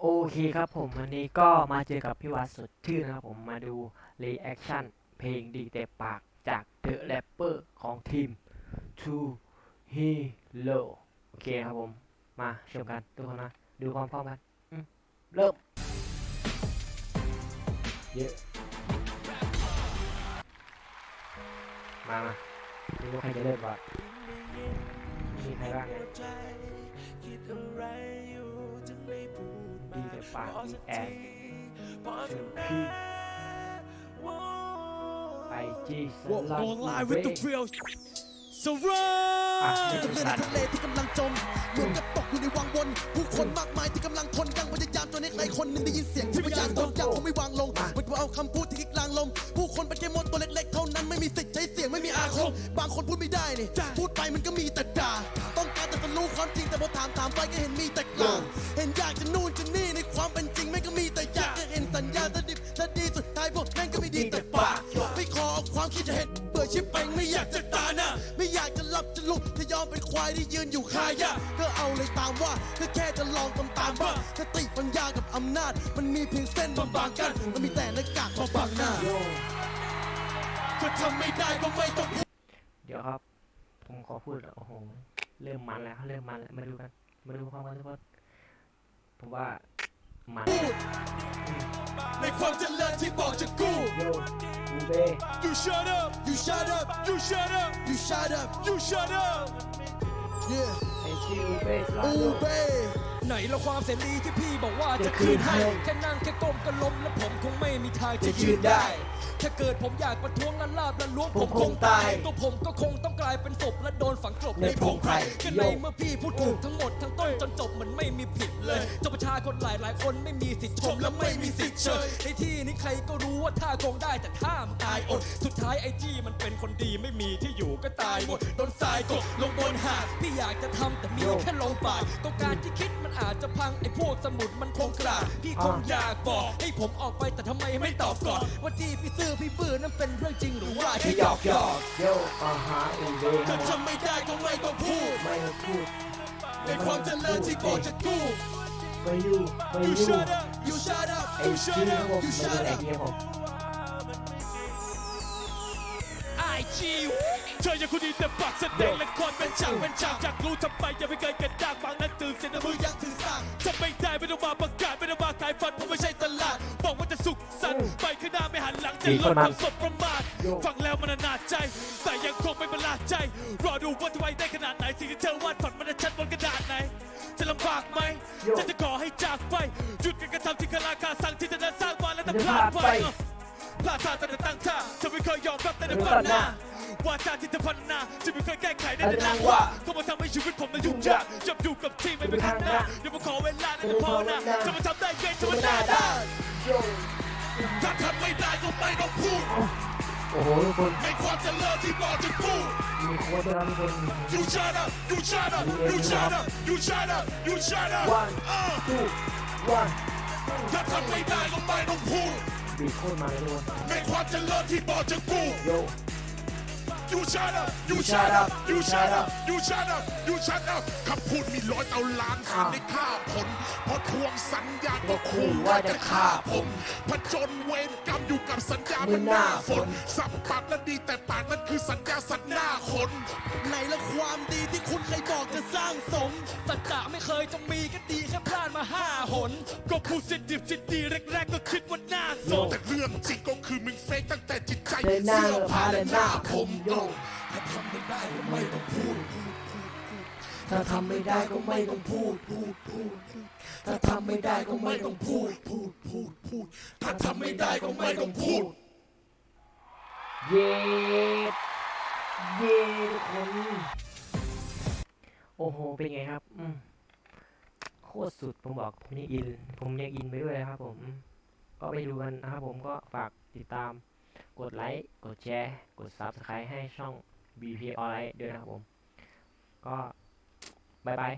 โอเคครับผมวันนี้ก็มาเจอกับพี่วัดสดชื่นนะครับผมมาดูรีแอคชั่นเพลงดีเตะปากจาก The Rapper ของทีม To Hero โอเคครับผม มาชมกันทุกคนนะ ดูพร้อมๆกันเริ่มเยอะมามาไม่รู้ใครจะเริ่มก่อนมีใครบ้าง เนี่ยดีแต่ปากดีแอนถึงพี่ไอจีส Walk ลัด on live เว with the real Surround อะเลื่อนทะเลที่กำลังจมเหมือนกับตกอยู่ในวังวนผู้คนมากมายที่กำลังทนยังพยายามจนให้ใครคนหนึ่งได้ยินเสียงที่พยายามตกยังคงไม่วางลงมันก็เอาคำพูดที่กลางลม ยงไม่มีอาคม บางคนพูดไม่ได้นี่พูดไปมันก็มีแต่ด่า ต้องการแต่จะรู้ความจริงแต่พอถามถามไปก็เห็นมีแต่กลางเห็นอยากจะนู่นจะนี่ในความเป็นจริงไม่ก็มีแต่อยากจะเห็นสัญญาจะดิบจะดีสุดท้ายพวกแม่งก็ไม่ดีแต่ปากไม่ขอเอาความคิดจะเห็นเบื่อชิบเป่งไม่อยากจะตาหน้าไม่อยากจะหลับจะลุกจะยอมเป็นควายที่ยืนอยู่คายะก็เอาเลยตามว่าก็แค่จะลองตามตามบ้างสติปัญญากับอำนาจ มันมีเพียงเส้นบางๆกัน มันมีแต่หน้ากากมาบังหน้า ก็ทำไม่ได้ก็ไม่ต้องพูดเดี๋ยวครับ ผมขอพูดโอ้โห เริ่มมันแล้วเริ่มมันแล้วมาดูกัน มาดูพร้อมกันทุกคนผมว่ามันในความเจริญที่บอกจะกู้โยบูเบ้ You shut up You shut up You shut up You shut up You shut up Yeah ไอชื่อบูเบ้สลาอูโด เบ้ ไหนละความเสรีที่พี่บอกว่าจะคืนให้ แค่นั่งแค่ก้มก็ล้มแล้วผมคงไม่มีทางจะยืนได้ ถ้าเกิดผมอยากประท้วงละลาบละล้วงผมคงตาย ตัวผมก็คงต้องกลายเป็นศพและโดนฝังกลบในพงไพรก็ในเมื่อพี่พูดถูกทั้งหมดทั้งต้นจนจบมันไม่มีผิดเลยเจ้าประชาชนหลายหลายคนไม่มีสิทธิ์ชมและไม่มีสิทธิ์เชยในที่นี้ใครก็รู้ว่าท่าคงได้แต่ท่ามตายอด ท้ายไอจี้มันเป็นคนดีไม่มีที่อยู่ก็ตายหมดโดนทรายกดลงบนหาดพี่อยากจะทำแต่มีแค่ลงปากต้องการที่คิดมันอาจจะพังไอพวกสมุดมันคงกราดพี่คงอยากบอกให้ผมออกไปแต่ทำไมไม่ตอบก่อน ว่าที่พี่ซื่อพี่บื้อนั้นเป็นเรื่องจริงหรือว่าแค่หยอกหยอก โยอาหาอูเบ้คถ้ารับทำไม่ได้ก็ไม่ต้องพูด ไม่ต้องพูดในความเจริญที่บอกจะกู้ ไปอยู่ไปอ You ยู่ shut up You shut up ไอชื่อครับผม You ไม่ shut ใช่ไอ up เดียผม ไอจีเธอยังคุณดีแต่ปากแสดงละครเป็นฉากเป็นฉากอยากรู้ทำไมยังไม่เคยกระด้างฟังนั้นตื่นเสียนะมืมึองยังถึงสั่งถ้าไม่ได้ไม่ต้องมาประกาศไม่ต้องมาขายฝันเพราะไม่ใช่ตลาดบอกว่าจะสุขสันต์ไปข้างหน้าไม่หันหลังจะลดความสบประมาทฟังแล้วมันอนาจใจ แต่ยังคงไม่ประหลาดใจ รอดูว่าจะไว้ได้ขนาดไหนสิ่งที่เธอวาดฝันมันจะชัดบนกระดาษไหนจะลำบากไหมจะจะขอให้จากไปหยุดการกระทำที่คลาคาสั่งที่จะเดินสร้างมาแล้วแต่พลาดไป พลาดท่าแต่ตั้งท่าเธอไม่เคยยอมรับแต่ในฝันหน้าว่าจาที่เธอพันนาจะไม่เคยแก้ไขได้แต่นางว่าก็มาทำให้ชีวิตผมมันยุ่งยากจับอยู่กับที่ไม่เป็นข้างหน้าอย่ามาขอเวลาในพอนะจะมาทำได้ไงจะมาหน้าด้านถ้าทำไม่ได้ก็ไม่ต้องพูดโอ้โหทุกคนในความเจริญที่บอกจะกู้มีโค้ดด้วยนะทุกคน You shut up You shut up You shut up You shut up You shut up One อ่า two one ถ้าทำไม่ได้ก็ไม่ต้องพูด บีบโคตรมาเลยทุกคนในความเจริญที่บอกจะกู้โย You shut up You shut up You shut up You shut up You shut up คำพูดมีร้อยเอาล้านหาไม่ฆ่าผลเพราะทวงสัญญาก็ขู่ว่าจะฆ่าผมผจญเวรกรรมอยู่กับสัญญามันหน้าฝนสับปากและดีแต่ปากนั่นคือสัญญาสัตว์หน้าคนไหนละความดีที่คุณเคยบอกจะสร้างสมสัจจะไม่เคยจะมีก็ดี แค่พลาดมาห้าหน ก็พูดสิดิบสิดีแรกๆก็คิดว่าน่าสนแต่เรื่องจริงก็คือมึงเฟกตั้งแต่จิตใจเดินหน้าเสื้อผ้าและหน้าผมโยถ้าทำไม่ได้ก็ไม่ต้องพูดพูดพูดพูดถ้าทำไม่ได้ก็ไม่ต้องพูดพูดพูดพูดถ้าทำไม่ได้ก็ไม่ต้องพูดพูดพูดพูดถ้าทำไม่ได้ก็ไม่ต้องพูด เย็ดเย็ดทุกคน โอ้โห เป็นไงครับ อืมโค ตรสุด ผมบอกผมนี่อิน ผมยังอินไปด้วยนะครับผม ก็ไปดูกันนะครับผมก็ฝากติดตาม กดไลค์ กดแชร์ กด Subscribe ให้ช่อง BP Online ด้วยนะครับผม ก็บายบาย